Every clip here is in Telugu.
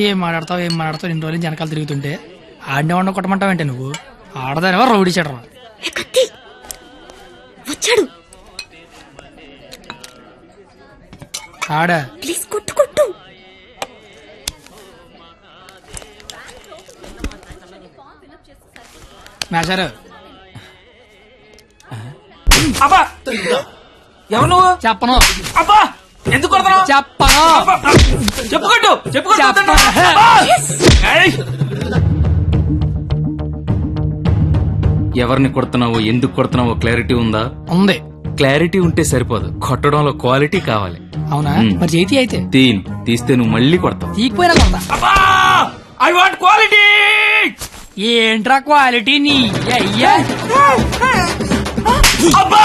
ఏం మాట్లాడతావు ఏం మాట్లాడతావు? ఇన్ని రోజులు వెనకాల తిరుగుతుంటే ఆడినే ఉండ కొట్టమంటావంటే నువ్వు? ఆడదానివా రౌడీ చెడరా వచ్చాడు. ఆడ. ప్లీజ్ కొట్టు కొట్టు. మేషారు. అబ్బా! ఎవరు చెప్పను. అబ్బా! ఎందుకు చెప్పుకోట్టు! ఏయ్! ఎవరిని కొడుతున్నావో ఎందుకు కొడుతున్నావో క్లారిటీ ఉందా? ఉంది. క్లారిటీ ఉంటే సరిపోదు. కొట్టడంలో క్వాలిటీ కావాలి. అవునా. మరి చేతి అయితే? తీన్ తీస్తే నువ్వు మళ్ళీ కొడతావు. తీకపోయినా కొడతా. ఐ వాంట్ క్వాలిటీ ఏంట్రా క్వాలిటీ నీ? అయ్యా. అబ్బా!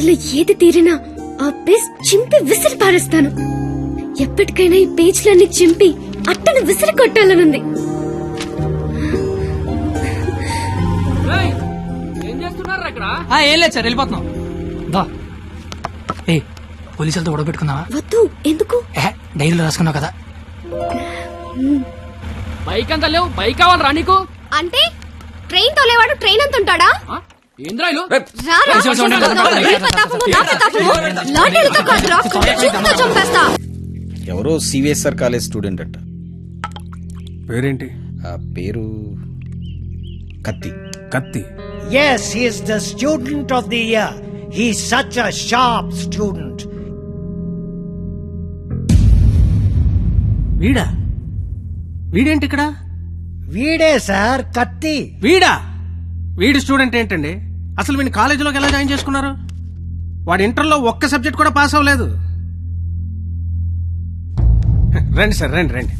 వాటిలో ఏది తీరినా ఆ పేజ్ చింపి విసిరి పారేస్తాను. ఎప్పటికైనా ఈ పేజ్లన్నీ చింపి అట్టను విసిరి కొట్టాలనుంది. ఏం లేదు సార్ వెళ్ళిపోతున్నాం. దా. ఏ పోలీసులతో గొడవ పెట్టుకున్నావా? వద్దు ఎందుకు? డైరీలో రాసుకున్నావు కదా. బైక్ అంత లేవు బైక్ కావాలరా నీకు? అంటే ట్రైన్ తోలేవాడు ట్రైన్ అంత ఉంటాడా ఆ? ఏంద్రాయిలు రారా. కొంచెం చూడండి. నీ ప్రతాపము, నా ప్రతాపము. లాఠీలతో కాదురా, చూపుతో చంపేస్తా ఎవరో సివిఎస్ఆర్ కాలేజ్ స్టూడెంట్ అట్ట పేరేంటి ఆ పేరు కత్తి కత్తి Yes, he is the student of the year. He's such a sharp student. వీడా వీడేంటి ఇక్కడ వీడే సార్ కత్తి వీడా వీడి స్టూడెంట్ ఏంటండి అసలు వీడిని కాలేజీలోకి ఎలా జాయిన్ చేసుకున్నారు? వాడు ఇంటర్లో ఒక్క సబ్జెక్ట్ కూడా పాస్ అవ్వలేదు. రండి సార్ రండి రండి.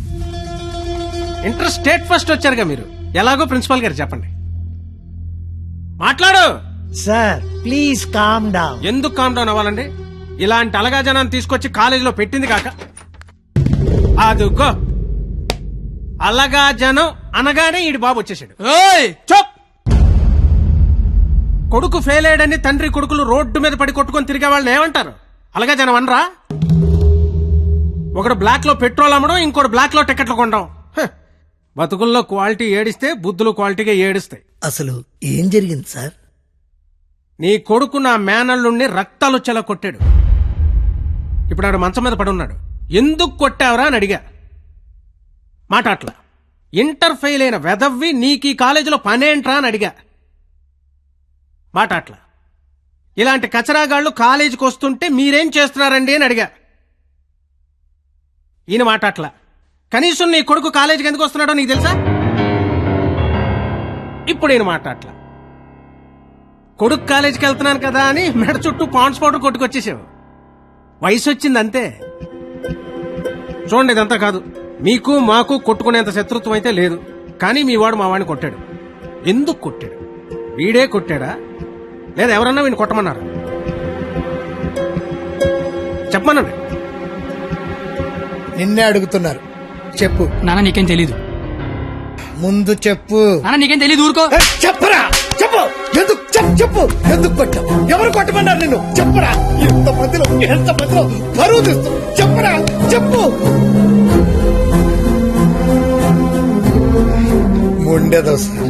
ఇంటర్ స్టేట్ ఫస్ట్ వచ్చారుగా మీరు. ఎలాగో ప్రిన్సిపాల్ గారు చెప్పండి. మాట్లాడు! Sir, please calm down. ఎందుకు కామ్ డౌన్ అవ్వాలండి? ఇలాంటి అలగా జనాన్ని తీసుకొచ్చి కాలేజీలో పెట్టింది కాక. అదుగో. అలగా జనం అనగానే ఈడి బాబు వచ్చేసాడు. ఓయ్ చప్! కొడుకు ఫెయిల్ అయ్యాడని తండ్రి కొడుకులు రోడ్డు మీద పడి కొట్టుకొని తిరిగే వాళ్ళని ఏమంటారు? అలాగే జనం అనరా? ఒకడు బ్లాక్లో పెట్రోల్ అమ్మడం ఇంకోటి బ్లాక్లో టికెట్లు కొనడం. హ. బతుకుల్లో క్వాలిటీ ఏడిస్తే బుద్ధులు క్వాలిటీగా ఏడుస్తాయి. అసలు ఏం జరిగింది సార్? నీ కొడుకు నా మేనల్లుణ్ణి రక్తాలు వచ్చేలా కొట్టాడు ఇప్పుడు ఆడు మంచం మీద పడి ఉన్నాడు. ఎందుకు కొట్టావురా అని అడిగా. మాట అట్లా ఇంటర్ ఫెయిల్ అయిన వెదవ్వి నీకు ఈ కాలేజీలో పనేంట్రా అని అడిగా. మాట అట్లా ఇలాంటి కచరాగాళ్ళు కాలేజీకి వస్తుంటే మీరేం చేస్తున్నారండి అని అడిగా. ఈయన మాట అట్లా కనీసం నీ కొడుకు కాలేజీకి ఎందుకు వస్తున్నాడో నీకు తెలుసా? ఇప్పుడు ఈయన మాట అట్లా కొడుకు కాలేజీకి వెళ్తున్నాను కదా అని మెడ చుట్టూ పాండ్స్ పౌడర్ కొట్టుకొచ్చేసావు. వయసు వచ్చింది అంతే. చూడండి ఇదంతా కాదు. మీకు మాకు కొట్టుకునేంత శత్రుత్వం అయితే లేదు. కానీ మీ వాడు మా వాడిని కొట్టాడు. ఎందుకు కొట్టాడు? వీడే కొట్టాడా? లేదా ఎవరన్నా వీడిని కొట్టమన్నారు? చెప్పమనండి. నిన్నే అడుగుతున్నారు. చెప్పు. నాన్న నీకేం తెలీదు. ముందు చెప్పు. నాన్న నీకేం తెలీదు ఊరుకో. చెప్పరా? చెప్పు. ఎందుకు? చెప్పు చెప్పు. ఎందుకు కొట్టావు? ఎవరు కొట్టమన్నారు నిన్ను? చెప్పరా? ఎంత మధ్యలో ఎంత మధ్యలో పరువు తీస్తూ చెప్పరా? చెప్పు. ఉండేదో సార్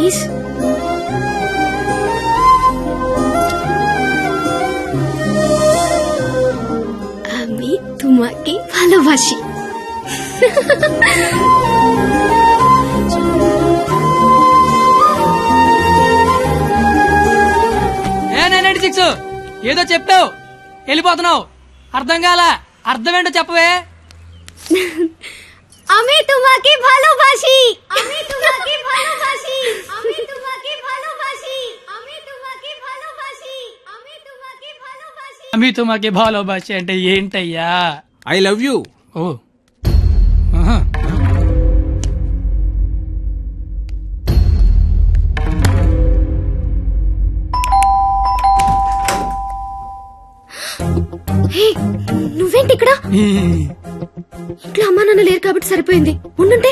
ప్లీజ్ আমি তোমাকে ভালোবাসি ఏ నైన్ నైన్టీ సిక్స్ ఏదో చెప్పావు వెళ్ళిపోతున్నావు అర్థం కాల అర్థం ఏంటో చెప్పవే আমি তোমাকে ভালোবাসি আমি তোমাকে ভালোবাসি আমি তোমাকে ভালোবাসি আমি তোমাকে ভালোবাসি আমি তোমাকে ভালোবাসি మీతో మాకే భాలోబాష అంటే ఏంటయ్యా ఐ లవ్ యూ ఓ ఆహా. హే నువ్వేంటి ఇక్కడ ఇంట్లో అమ్మా నాన్న లేరు కాబట్టి సరిపోయింది. ఉండుంటే.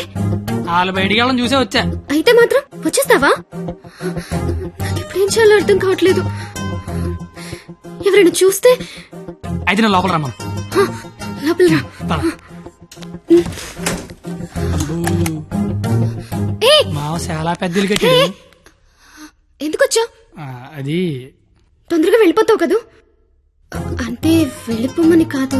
వాళ్ళ బయటికి వెళ్ళడం చూసే వచ్చా. అయితే మాత్రం వచ్చేస్తావా? నాకు ఇప్పుడు ఏం చేయాలో అర్థం కావట్లేదు. ఎవరైనా చూస్తే? అయితే నేను లోపల రమ్మను. హ, లోపల రా. పద. ఏ! మావ చాలా పెద్దలు కట్టాడు ఎందుకు వచ్చావు ఆ, అది తొందరగా వెళ్ళిపోతావు కదూ? అంటే వెళ్ళిపోమని కాదు.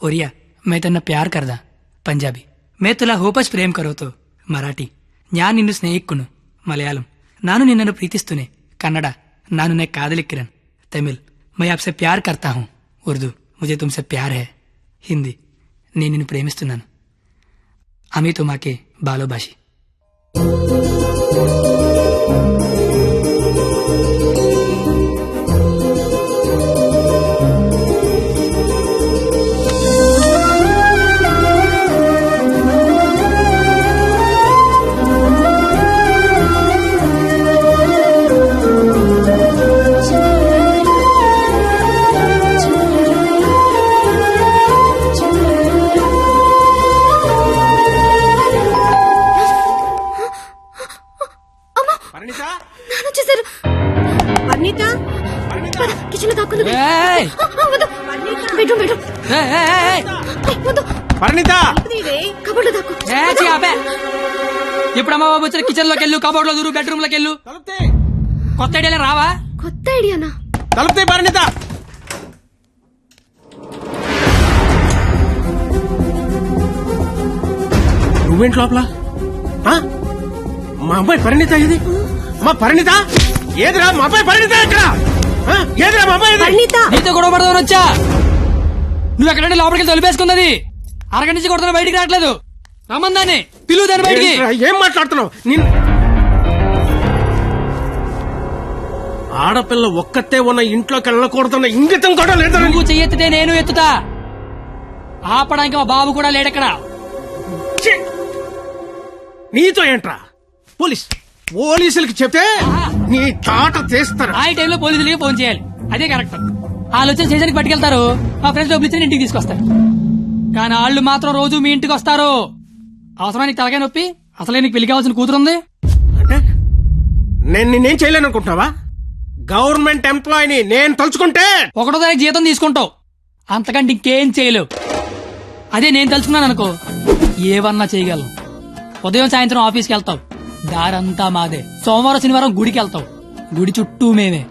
ओरिया मैं तन्ने प्यार करदा पंजाबी मैं तुला होपच प्रेम करो तो ಮರಾಠಿ ഞാൻ ನಿನ್ನ ಸ್ನೇಹಿಕ್ಕುನು ಮಲಯಾಳಂ ನಾನು ನಿನ್ನನ್ನು ಪ್ರೀತಿಸ್ತುನೆ ಕನ್ನಡ ನಾನು ने कादलिकिरन तमिल मैं आपसे प्यार करता हूँ उर्दू मुझे तुमसे प्यार है హిందీ నేను నిన్ను ప్రేమిస్తున్నాను అమీ తుమాకే బాలోబాషి బెడ్రూమ్ బెడ్రూమ్. పరిణిత! కబోర్డ్లో. ఇప్పుడు అమ్మ బాబు వచ్చిన కిచెన్లోకి వెళ్ళు కబోర్డ్లో దూరు బెడ్రూమ్లోకి వెళ్ళు కొత్త ఐడియాలు రావా? కొత్త ఐడియానా? తలుపుతే పరిణిత! నువ్వేంటి లోపల? ఆ? మా అమ్మాయి పరిణిత ఇది మా పరిణిత? ఏదిరా? మా అమ్మాయి పరిణిత ఎక్కడ ఆ? ఏదిరా మా అమ్మాయి ఇది? నీతో గొడవ పడదామని వచ్చా? నువ్వు ఎక్కడంటే లోపలికి వెళ్ళి తొలిపేసుకున్నది అరగంట నుంచి కొడుతున్నా బయటికి రావట్లేదు. రమ్మందాన్ని పిలువు దాన్ని బయటికి. ఏం మాట్లాడుతున్నావు? నిన్ను ఆడపిల్ల ఒక్కతే ఉన్న ఇంట్లోకి వెళ్ళకూడదన్న ఇంగితం కూడా లేదా. నువ్వు చెయ్యెత్తితే నేను ఎత్తుతా. ఆపడానికి మా బాబు కూడా లేడక్కడ! నీతో ఏంట్రా? పోలీస్ పోలీసులకి చెప్తే నీ తాట తీస్తారు? ఆ టైంలో పోలీసులకి ఫోన్ చేయాలి. అదే కరెక్ట్. వాళ్ళు వచ్చి స్టేషన్కి పట్టుకెళ్తారు. మా ఫ్రెండ్స్ డబ్బులు ఇచ్చి ఇంటికి తీసుకొస్తారు కానీ వాళ్ళు మాత్రం రోజు మీ ఇంటికి వస్తారు. అవసరమా నీకు తలకాయ నొప్పి అసలే నీకు పెళ్ళి కావాల్సిన కూతురు ఉంది. అంటే? నేను నేనేం చేయలేను అనుకుంటున్నావా గవర్నమెంట్ ఎంప్లాయీని నేను తలుచుకుంటే? ఒకటో తారీఖు జీతం తీసుకుంటావు. అంతకంటే ఇంకేం చేయలేవు. అదే నేను తలుచుకున్నాను అనుకో. ఏవన్నా చేయగలను. ఉదయం సాయంత్రం ఆఫీస్కి వెళ్తావు. దారంతా మాదే. సోమవారం శనివారం గుడికి వెళ్తావు. గుడి చుట్టూ మేమే.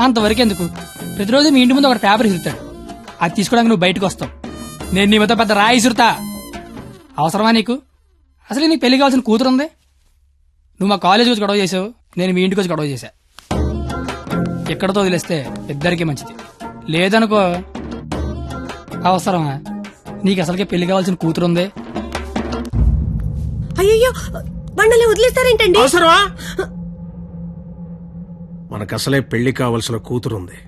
అంతవరకు ఎందుకు ప్రతిరోజు మీ ఇంటి ముందు ఒక పేపర్ ఇసురుతాడు అది తీసుకోవడానికి నువ్వు బయటకు వస్తావు. నేను నీ మీద పెద్ద రాయి ఇసురుతా. అవసరమా నీకు? అసలు నీకు పెళ్ళి కావాల్సిన కూతురు ఉంది? నువ్వు మా కాలేజ్ వచ్చి గొడవ చేసావు. నేను మీ ఇంటికి వచ్చి గొడవ చేశా. ఎక్కడతో వదిలేస్తే ఇద్దరికి మంచిది. లేదనుకో అవసరమా? నీకు అసలుకే పెళ్ళి కావాల్సిన కూతురు ఉంది? అయ్యో బండలే వదిలేస్తారేంటండి? అవసరమా? మనకు అసలే పెళ్ళి కావలసిన కూతురుంది.